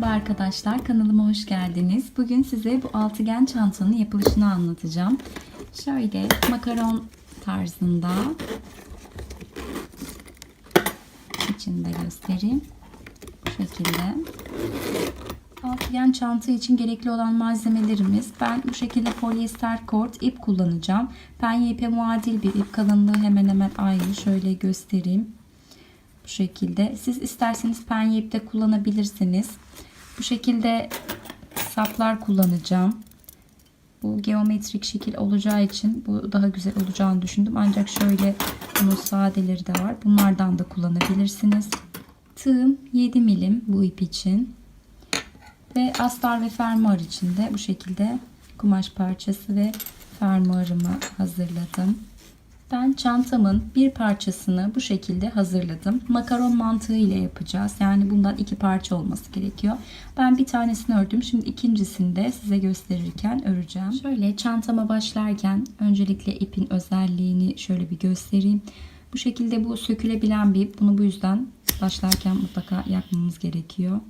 Merhaba arkadaşlar, kanalıma hoş geldiniz. Bugün size bu altıgen çantanın yapılışını anlatacağım. Şöyle makaron tarzında içinde göstereyim. Bu şekilde. Altıgen çanta için gerekli olan malzemelerimiz. Ben bu şekilde polyester kort ip kullanacağım. Penye ipe muadil bir ip kalınlığı hemen hemen aynı. Şöyle göstereyim. Bu şekilde. Siz isterseniz penye ip de kullanabilirsiniz. Bu şekilde saplar kullanacağım. Bu geometrik şekil olacağı için bu daha güzel olacağını düşündüm. Ancak şöyle bunun sadeleri de var. Bunlardan da kullanabilirsiniz. Tığım 7 milim bu ip için. Ve astar ve fermuar için de bu şekilde kumaş parçası ve fermuarımı hazırladım. Ben çantamın bir parçasını bu şekilde hazırladım. Makaron mantığı ile yapacağız. Yani bundan iki parça olması gerekiyor. Ben bir tanesini ördüm. Şimdi ikincisini de size gösterirken öreceğim. Şöyle çantama başlarken öncelikle ipin özelliğini şöyle bir göstereyim. Bu şekilde bu sökülebilen bir ip. Bunu bu yüzden başlarken mutlaka yapmamız gerekiyor.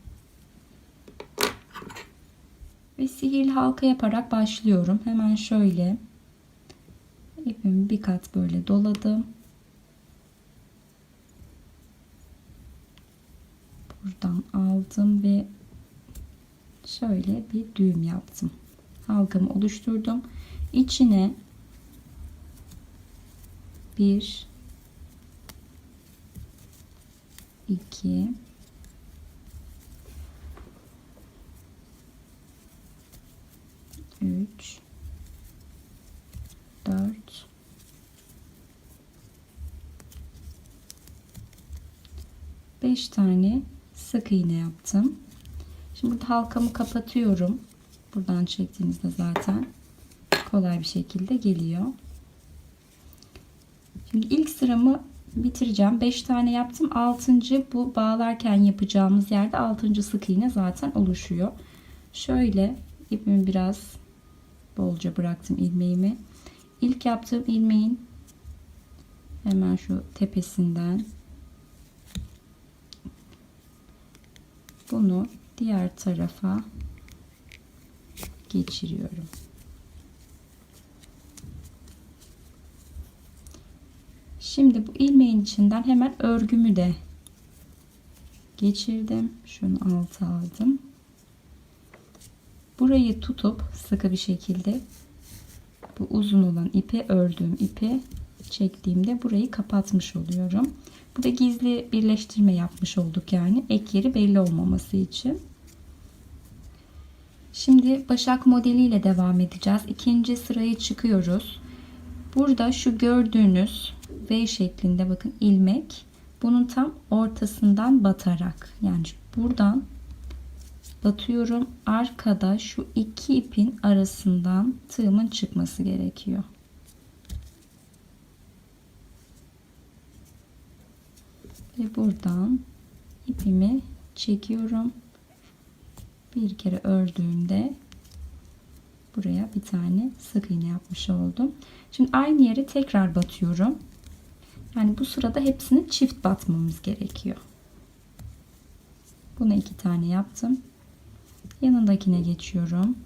Ve sihirli halka yaparak başlıyorum. Hemen şöyle ipimi bir kat böyle doladım. Buradan aldım ve şöyle bir düğüm yaptım. Halkamı oluşturdum. İçine bir iki üç 4 5 tane sık iğne yaptım. Şimdi burada halkamı kapatıyorum. Buradan çektiğinizde zaten kolay bir şekilde geliyor. Şimdi ilk sıramı bitireceğim. 5 tane yaptım. 6. bu bağlarken yapacağımız yerde 6. sık iğne zaten oluşuyor. Şöyle ipimi biraz bolca bıraktım ilmeğimi. İlk yaptığım ilmeğin hemen şu tepesinden bunu diğer tarafa geçiriyorum. Şimdi bu ilmeğin içinden hemen örgümü de geçirdim. Şunu alta aldım. Burayı tutup sıkı bir şekilde bu uzun olan ipi ördüğüm ipi çektiğimde burayı kapatmış oluyorum. Bu da gizli birleştirme yapmış olduk yani ek yeri belli olmaması için. Şimdi başak modeliyle devam edeceğiz. İkinci sırayı çıkıyoruz. Burada şu gördüğünüz V şeklinde bakın ilmek bunun tam ortasından batarak yani buradan batıyorum. Arkada şu iki ipin arasından tığımın çıkması gerekiyor. Ve buradan ipimi çekiyorum. Bir kere ördüğümde buraya bir tane sık iğne yapmış oldum. Şimdi aynı yere tekrar batıyorum. Yani bu sırada hepsini çift batmamız gerekiyor. Buna iki tane yaptım. Yanındakine geçiyorum.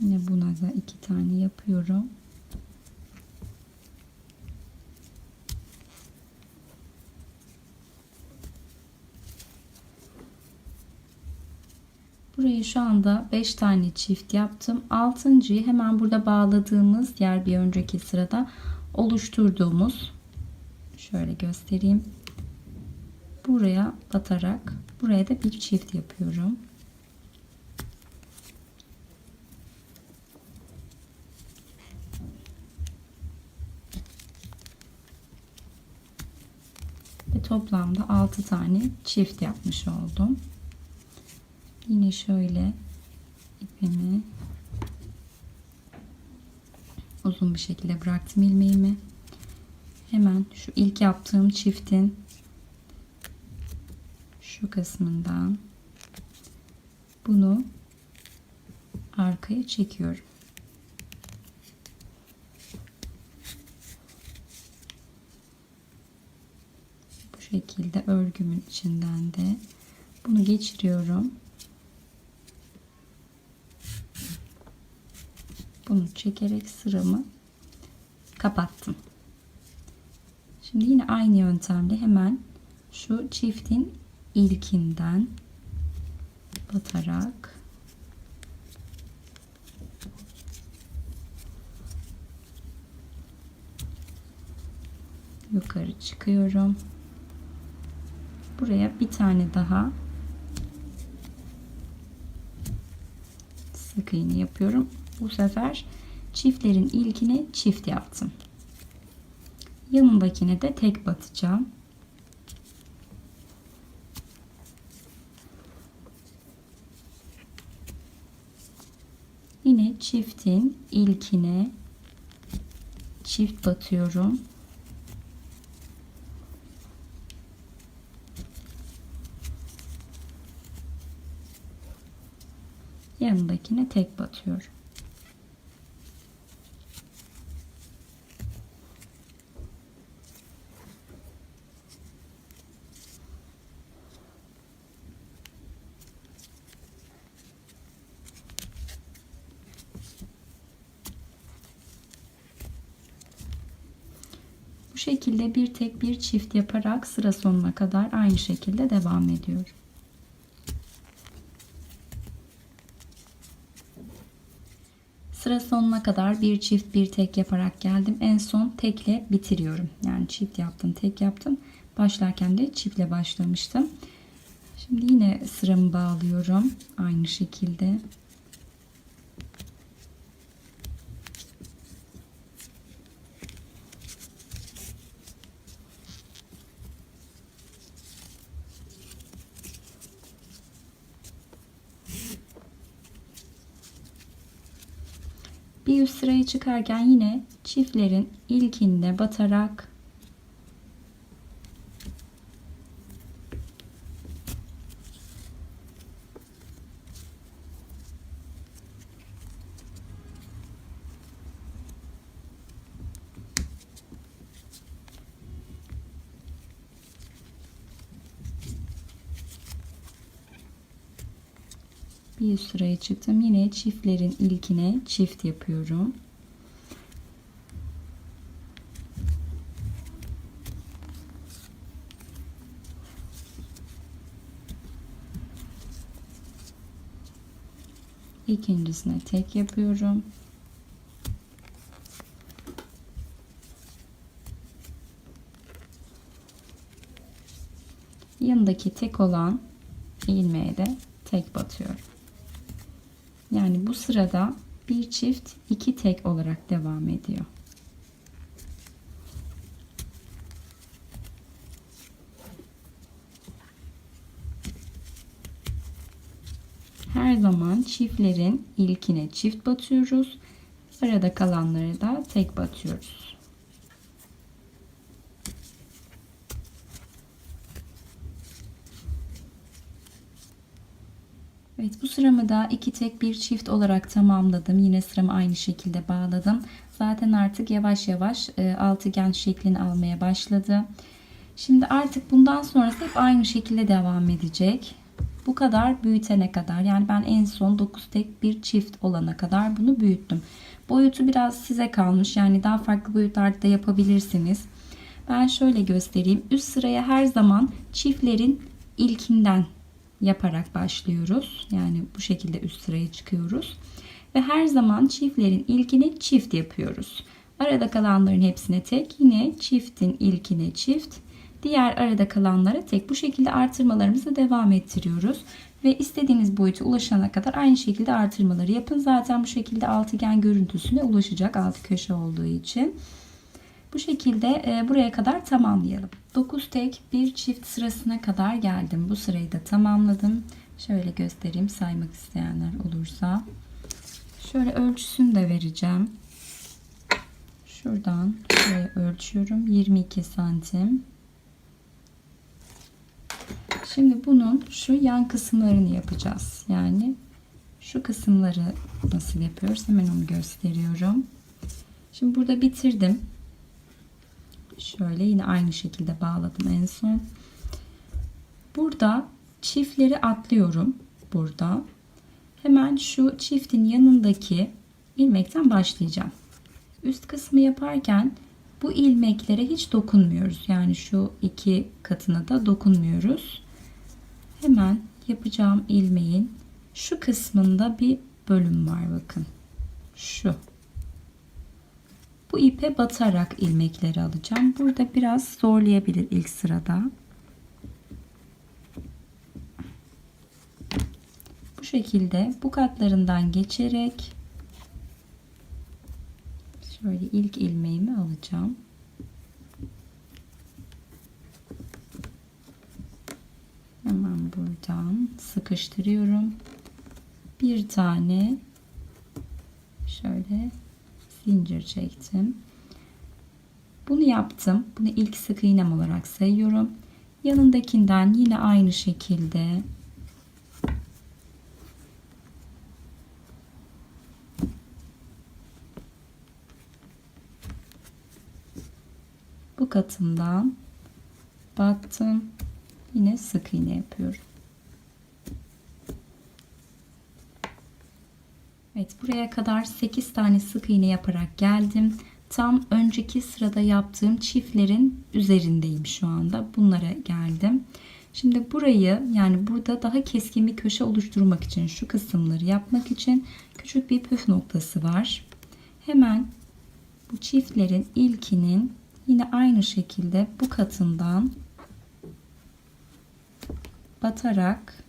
Yine buna da iki tane yapıyorum. Burayı şu anda 5 tane çift yaptım. 6.yı hemen burada bağladığımız yer bir önceki sırada oluşturduğumuz şöyle göstereyim. Buraya batarak buraya da bir çift yapıyorum. Ve toplamda 6 tane çift yapmış oldum. Yine şöyle ipimi uzun bir şekilde bıraktım ilmeğimi. Hemen şu ilk yaptığım çiftin şu kısmından bunu arkaya çekiyorum. Bu şekilde örgümün içinden de bunu geçiriyorum. Bunu çekerek sıramı kapattım. Şimdi yine aynı yöntemle hemen şu çiftin ilkinden batarak yukarı çıkıyorum. Buraya bir tane daha sık iğne yapıyorum. Bu sefer çiftlerin ilkini çift yaptım. Yanındakine de tek batacağım. Yine çiftin ilkine çift batıyorum. Yanındakine tek batıyorum. Şekilde bir tek bir çift yaparak sıra sonuna kadar aynı şekilde devam ediyorum. Sıra sonuna kadar bir çift bir tek yaparak geldim. En son tekle bitiriyorum. Yani çift yaptım, tek yaptım. Başlarken de çiftle başlamıştım. Şimdi yine sıramı bağlıyorum. Aynı şekilde. Bir üst sıraya çıkarken yine çiftlerin ilkinde batarak bir sıraya çıktım. Yine çiftlerin ilkine çift yapıyorum. İkincisine tek yapıyorum. Yanındaki tek olan ilmeğe de tek batıyorum. Yani bu sırada bir çift iki tek olarak devam ediyor. Her zaman çiftlerin ilkine çift batıyoruz. Arada kalanları da tek batıyoruz. Evet bu sıramı da iki tek bir çift olarak tamamladım. Yine sıramı aynı şekilde bağladım. Zaten artık yavaş yavaş e, altıgen şeklini almaya başladı. Şimdi artık bundan sonrası hep aynı şekilde devam edecek. Bu kadar büyütene kadar yani ben en son 9 tek bir çift olana kadar bunu büyüttüm. Boyutu biraz size kalmış. Yani daha farklı boyutlarda da yapabilirsiniz. Ben şöyle göstereyim. Üst sıraya her zaman çiftlerin ilkinden yaparak başlıyoruz. Yani bu şekilde üst sıraya çıkıyoruz. Ve her zaman çiftlerin ilkini çift yapıyoruz. Arada kalanların hepsine tek. Yine çiftin ilkine çift. Diğer arada kalanlara tek. Bu şekilde artırmalarımızı devam ettiriyoruz. Ve istediğiniz boyuta ulaşana kadar aynı şekilde artırmaları yapın. Zaten bu şekilde altıgen görüntüsüne ulaşacak altı köşe olduğu için. Bu şekilde e, buraya kadar tamamlayalım. 9 tek bir çift sırasına kadar geldim. Bu sırayı da tamamladım. Şöyle göstereyim saymak isteyenler olursa. Şöyle ölçüsünü de vereceğim. Şuradan şuraya ölçüyorum. 22 santim. Şimdi bunun şu yan kısımlarını yapacağız. Yani Şu kısımları nasıl yapıyoruz hemen onu gösteriyorum. Şimdi burada bitirdim. Şöyle yine aynı şekilde bağladım en son. Burada çiftleri atlıyorum. Burada. Hemen şu çiftin yanındaki ilmekten başlayacağım. Üst kısmı yaparken bu ilmeklere hiç dokunmuyoruz. Yani şu iki katına da dokunmuyoruz. Hemen yapacağım ilmeğin şu kısmında bir bölüm var bakın. Şu. Bu ipe batarak ilmekleri alacağım. Burada biraz zorlayabilir ilk sırada. Bu şekilde bu katlarından geçerek şöyle ilk ilmeğimi alacağım. Hemen buradan sıkıştırıyorum. Bir tane şöyle zincir çektim. Bunu yaptım. Bunu ilk sık iğnem olarak sayıyorum. Yanındakinden yine aynı şekilde bu katından battım. Yine sık iğne yapıyorum. Evet buraya kadar 8 tane sık iğne yaparak geldim. Tam önceki sırada yaptığım çiftlerin üzerindeyim şu anda. Bunlara geldim. Şimdi burayı yani burada daha keskin bir köşe oluşturmak için şu kısımları yapmak için küçük bir püf noktası var. Hemen bu çiftlerin ilkinin yine aynı şekilde bu katından batarak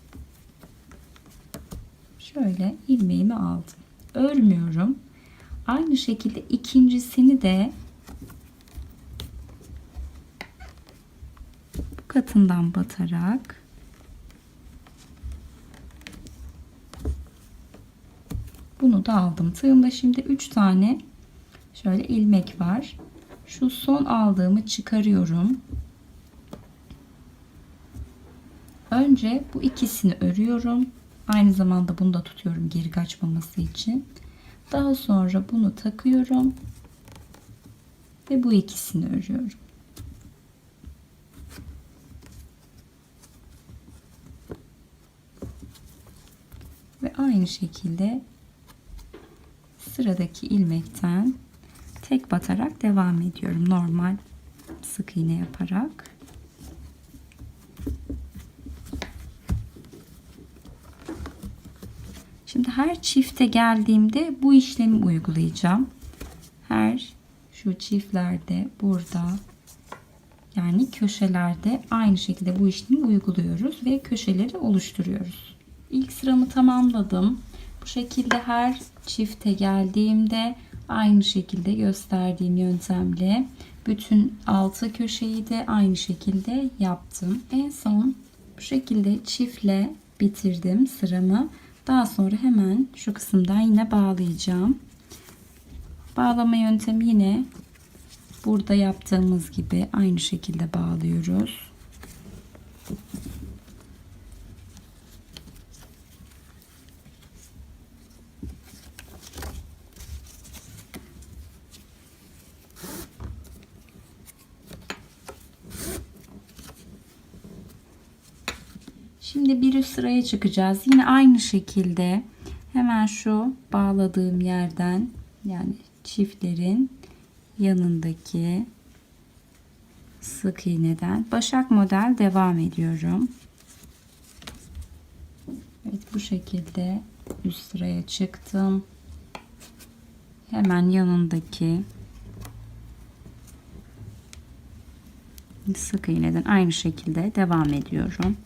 şöyle ilmeğimi aldım. Örmüyorum. Aynı şekilde ikincisini de bu katından batarak bunu da aldım. Tığımda şimdi 3 tane şöyle ilmek var. Şu son aldığımı çıkarıyorum. Önce bu ikisini örüyorum. Aynı zamanda bunu da tutuyorum geri kaçmaması için. Daha sonra bunu takıyorum. Ve bu ikisini örüyorum. Ve aynı şekilde sıradaki ilmekten tek batarak devam ediyorum. Normal sık iğne yaparak. Şimdi her çifte geldiğimde bu işlemi uygulayacağım. Her şu çiftlerde burada yani köşelerde aynı şekilde bu işlemi uyguluyoruz ve köşeleri oluşturuyoruz. İlk sıramı tamamladım. Bu şekilde her çifte geldiğimde aynı şekilde gösterdiğim yöntemle bütün altı köşeyi de aynı şekilde yaptım. En son bu şekilde çiftle bitirdim sıramı. Daha sonra hemen şu kısımdan yine bağlayacağım. Bağlama yöntemi yine burada yaptığımız gibi aynı şekilde bağlıyoruz. Şimdi bir üst sıraya çıkacağız. Yine aynı şekilde hemen şu bağladığım yerden yani çiftlerin yanındaki sık iğneden başak model devam ediyorum. Evet bu şekilde üst sıraya çıktım. Hemen yanındaki sık iğneden aynı şekilde devam ediyorum.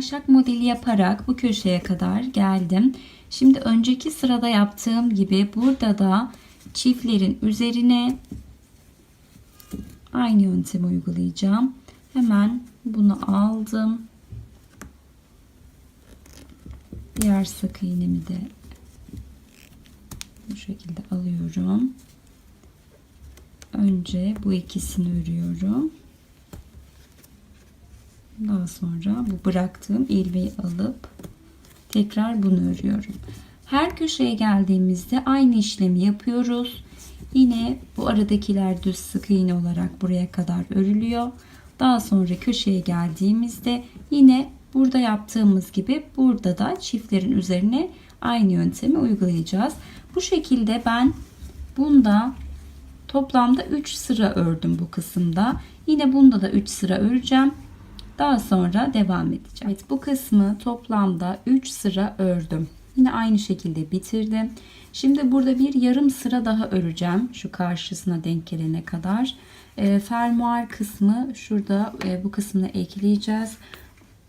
Başak modeli yaparak bu köşeye kadar geldim. Şimdi önceki sırada yaptığım gibi burada da çiftlerin üzerine aynı yöntemi uygulayacağım. Hemen bunu aldım. Diğer sık iğnemi de bu şekilde alıyorum. Önce bu ikisini örüyorum. Daha sonra bu bıraktığım ilmeği alıp tekrar bunu örüyorum. Her köşeye geldiğimizde aynı işlemi yapıyoruz. Yine bu aradakiler düz sık iğne olarak buraya kadar örülüyor. Daha sonra köşeye geldiğimizde yine burada yaptığımız gibi burada da çiftlerin üzerine aynı yöntemi uygulayacağız. Bu şekilde ben bunda toplamda 3 sıra ördüm bu kısımda. Yine bunda da 3 sıra öreceğim. Daha sonra devam edeceğim. Evet bu kısmı toplamda 3 sıra ördüm. Yine aynı şekilde bitirdim. Şimdi burada bir yarım sıra daha öreceğim. Şu karşısına denk gelene kadar. E, fermuar kısmı şurada e, bu kısmını ekleyeceğiz.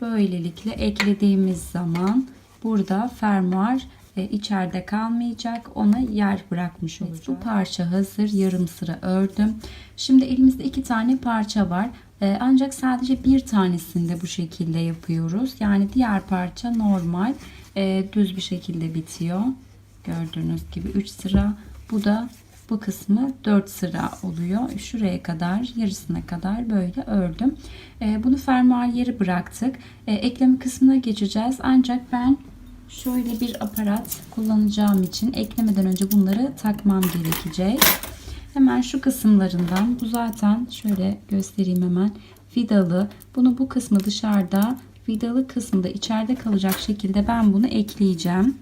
Böylelikle eklediğimiz zaman burada fermuar e, içeride kalmayacak. Ona yer bırakmış olacağız. Bu parça hazır. Yarım sıra ördüm. Şimdi elimizde iki tane parça var. E, ancak sadece bir tanesinde bu şekilde yapıyoruz. Yani diğer parça normal e, düz bir şekilde bitiyor. Gördüğünüz gibi 3 sıra. Bu da bu kısmı 4 sıra oluyor. Şuraya kadar yarısına kadar böyle ördüm. E, bunu fermuar yeri bıraktık. Ekleme kısmına geçeceğiz. Ancak ben şöyle bir aparat kullanacağım için eklemeden önce bunları takmam gerekecek. Hemen şu kısımlarından bu zaten şöyle göstereyim hemen vidalı. Bunu bu kısmı dışarıda vidalı kısmı da içeride kalacak şekilde ben bunu ekleyeceğim.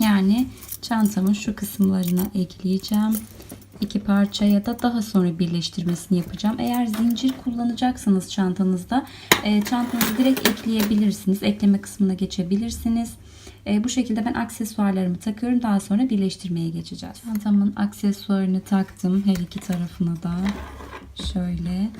Yani çantamın şu kısımlarına ekleyeceğim. İki parçaya da daha sonra birleştirmesini yapacağım. Eğer zincir kullanacaksanız çantanızda e, çantanızı direkt ekleyebilirsiniz. Ekleme kısmına geçebilirsiniz. E, bu şekilde ben aksesuarlarımı takıyorum. Daha sonra birleştirmeye geçeceğiz. Çantamın aksesuarını taktım. Her iki tarafına da. Şöyle.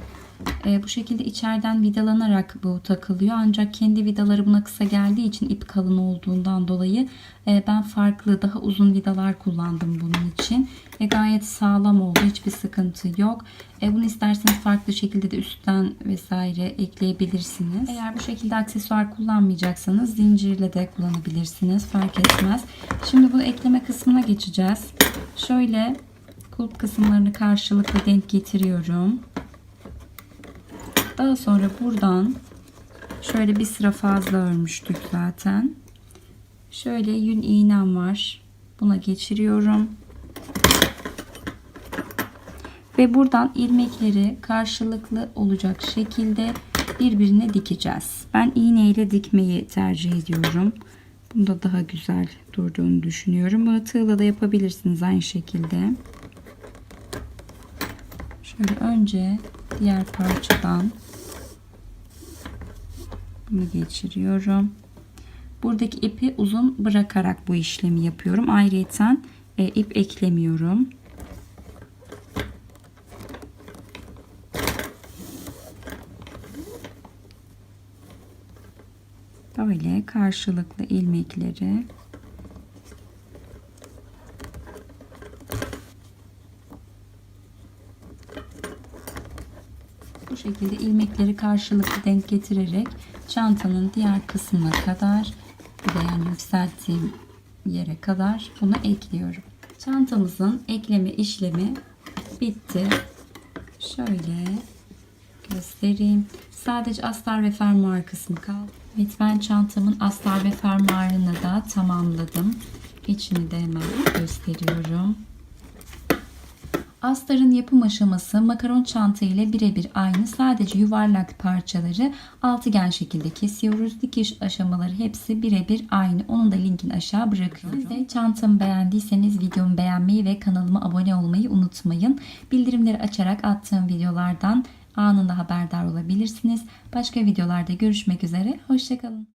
E, bu şekilde içeriden vidalanarak bu takılıyor. Ancak kendi vidaları buna kısa geldiği için ip kalın olduğundan dolayı e, ben farklı daha uzun vidalar kullandım bunun için. E, gayet sağlam oldu. Hiçbir sıkıntı yok. E, bunu isterseniz farklı şekilde de üstten vesaire ekleyebilirsiniz. Eğer bu şekilde aksesuar kullanmayacaksanız zincirle de kullanabilirsiniz. Fark etmez. Şimdi bu ekleme kısmına geçeceğiz. Şöyle kulp kısımlarını karşılıklı denk getiriyorum. Daha sonra buradan şöyle bir sıra fazla örmüştük zaten. Şöyle yün iğnem var. Buna geçiriyorum. Ve buradan ilmekleri karşılıklı olacak şekilde birbirine dikeceğiz. Ben iğne ile dikmeyi tercih ediyorum. Bunda daha güzel durduğunu düşünüyorum. Bunu tığla da yapabilirsiniz aynı şekilde. Şöyle önce diğer parçadan bunu geçiriyorum. Buradaki ipi uzun bırakarak bu işlemi yapıyorum. Ayrıca e, ip eklemiyorum. Böyle karşılıklı ilmekleri bu şekilde ilmekleri karşılıklı denk getirerek çantanın diğer kısmına kadar bir yani yükselttiğim yere kadar bunu ekliyorum. Çantamızın ekleme işlemi bitti. Şöyle göstereyim. Sadece astar ve fermuar kısmı kaldı. Evet ben çantamın astar ve fermuarını da tamamladım. İçini de hemen gösteriyorum. Astarın yapım aşaması makaron çanta ile birebir aynı. Sadece yuvarlak parçaları altıgen şekilde kesiyoruz. Dikiş aşamaları hepsi birebir aynı. Onun da linkini aşağı bırakıyorum. Siz de çantamı beğendiyseniz videomu beğenmeyi ve kanalıma abone olmayı unutmayın. Bildirimleri açarak attığım videolardan anında haberdar olabilirsiniz. Başka videolarda görüşmek üzere. Hoşçakalın.